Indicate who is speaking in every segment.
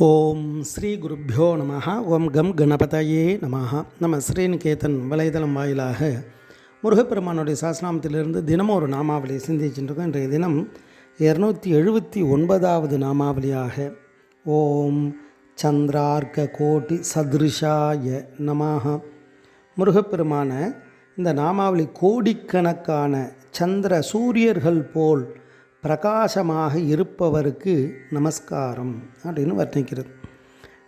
Speaker 1: ஓம் ஸ்ரீ குருப்பியோ நம ஓம் கம் கணபதையே நம நம்ம ஸ்ரீநிகேதன் வலைதளம் வாயிலாக முருகப்பெருமானுடைய சாஸ்திராமத்திலிருந்து தினமும் ஒரு நாமாவளி சிந்திச்சுருக்கோம் இன்றைய தினம் இரநூத்தி எழுபத்தி ஒன்பதாவது நாமாவளியாக ஓம் சந்திரார்க்க கோட்டி சதுருஷாய நமாக முருகப்பெருமான இந்த நாமாவளி கோடிக்கணக்கான சந்திர சூரியர்கள் போல் பிரகாசமாக இருப்பவருக்கு நமஸ்காரம் அப்படின்னு வர்ணிக்கிறது.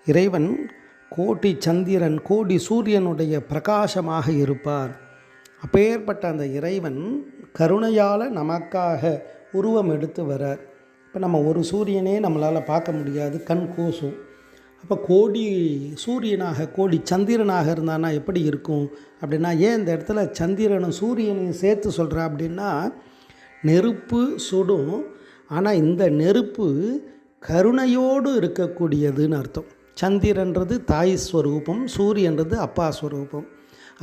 Speaker 1: இறைவன் கோடி சந்திரன் கோடி சூரியனுடைய பிரகாசமாக இருப்பார். அப்பேற்பட்ட அந்த இறைவன் கருணையால் நமக்காக உருவம் எடுத்து வரார் இப்போ நம்ம ஒரு சூரியனே நம்மளால் பார்க்க முடியாது. கண் கூசும். அப்போ கோடி சூரியனாக கோடி சந்திரனாக இருந்தானா எப்படி இருக்கும்? அப்படின்னா ஏன் இந்த இடத்துல சந்திரனும் சூரியனையும் சேர்த்து சொல்கிறா அப்படின்னா நெருப்பு சுடும் ஆனால் இந்த நெருப்பு கருணையோடு இருக்கக்கூடியதுன்னு அர்த்தம். சந்திரன்றது தாய் ஸ்வரூபம் சூரியன்றது அப்பா ஸ்வரூபம்.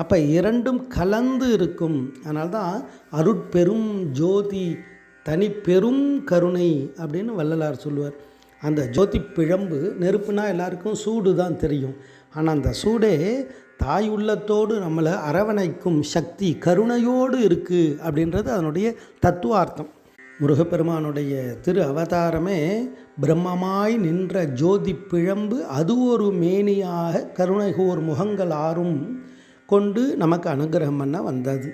Speaker 1: அப்போ இரண்டும் கலந்து இருக்கும். அதனால தான் அருட்பெரும் ஜோதி தனி பெரும் கருணை அப்படின்னு வள்ளலார் சொல்லுவார். அந்த ஜோதி பிழம்பு நெருப்புனா எல்லாருக்கும் சூடு தான் தெரியும். ஆனால் அந்த சூடே தாய் உள்ளத்தோடு நம்மளை அரவணைக்கும் சக்தி கருணையோடு இருக்குது அப்படின்றது அதனுடைய தத்துவார்த்தம். முருகப்பெருமானுடைய திரு அவதாரமே பிரம்மமாய் நின்ற ஜோதி பிழம்பு அது ஒரு மேனியாக கருணைகோர் முகங்கள் ஆறும் கொண்டு நமக்கு அனுகிரகம் பண்ண வந்தது.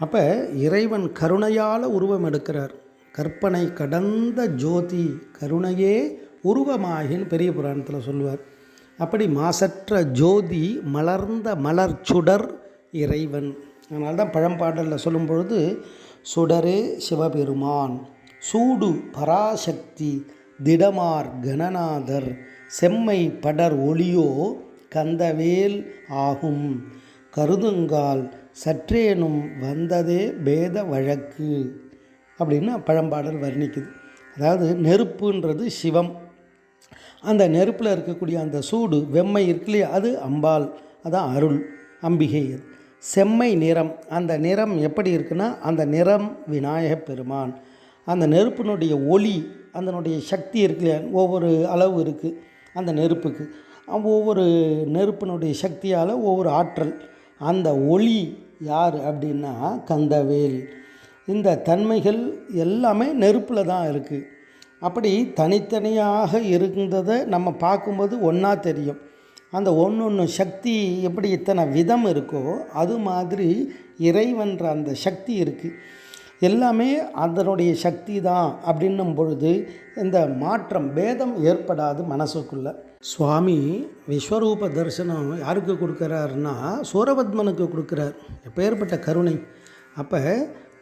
Speaker 1: அப்போ இறைவன் கருணையால் உருவம் எடுக்கிறார். கற்பனை கடந்த ஜோதி கருணையே உருவமாகின்னு பெரிய புராணத்தில் சொல்லுவார். அப்படி மாசற்ற ஜோதி மலர்ந்த மலர் சுடர் இறைவன். அதனால்தான் பழம்பாடலில் சொல்லும் பொழுது சுடரே சிவபெருமான் சூடு பராசக்தி திடமார் கணநாதர் செம்மை படர் ஒளியோ கந்தவேல் ஆகும். கருதுங்கால் சற்றேனும் வந்ததே பேத வழக்கு. அப்படின்னு பழம்பாடல் வர்ணிக்குது. அதாவது நெருப்புன்றது சிவம். அந்த நெருப்பில் இருக்கக்கூடிய அந்த சூடு வெம்மை இருக்கு இல்லையா? அது அம்பாள் அதான் அருள் அம்பிகை அது. செம்மை நிறம் அந்த நிறம் எப்படி இருக்குன்னா அந்த நிறம் விநாயக பெருமான். அந்த நெருப்பினுடைய ஒளி அதனுடைய சக்தி இருக்கு இல்லையா? ஒவ்வொரு அளவு இருக்குது அந்த நெருப்புக்கு. ஒவ்வொரு நெருப்பினுடைய சக்தியால் ஒவ்வொரு ஆற்றல். அந்த ஒளி யார் அப்படின்னா கந்தவேல். இந்த தன்மைகள் எல்லாமே நெருப்பில் தான் இருக்குது அப்படி தனித்தனியாக இருந்ததை நம்ம பார்க்கும்போது ஒன்றா தெரியும். அந்த ஒன்று ஒன்று சக்தி எப்படி இத்தனை விதம் இருக்கோ அது மாதிரி இறைவன்ற அந்த சக்தி இருக்குது எல்லாமே அதனுடைய சக்தி தான் அப்படின்னும் பொழுது இந்த மாற்றம் பேதம் ஏற்படாது மனசுக்குள்ளே. சுவாமி விஸ்வரூப தரிசனம் யாருக்கு கொடுக்குறாருன்னா சூரபத்மனுக்கு கொடுக்குறார். எப்பேற்பட்ட கருணை. அப்போ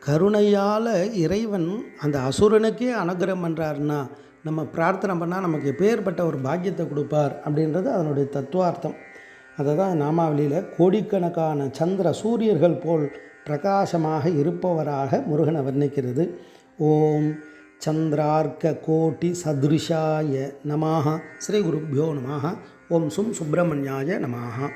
Speaker 1: கருணையால் இறைவன் அந்த அசுரனுக்கே அனுகிரகம் பண்ணுறாருன்னா நம்ம பிரார்த்தனை பண்ணால் நமக்கு எப்பேற்பட்ட ஒரு பாக்கியத்தை கொடுப்பார் அப்படின்றது அதனுடைய தத்துவார்த்தம். அதை தான் நாமாவளியில் கோடிக்கணக்கான சந்திர சூரியர்கள் போல் பிரகாசமாக இருப்பவராக முருகனை வர்ணிக்கிறது. ஓம் சந்திரார்க்க கோட்டி சதுருஷாய நமாக ஸ்ரீ குருப்பியோ நமாக ஓம் சும் சுப்பிரமணியாய நமாக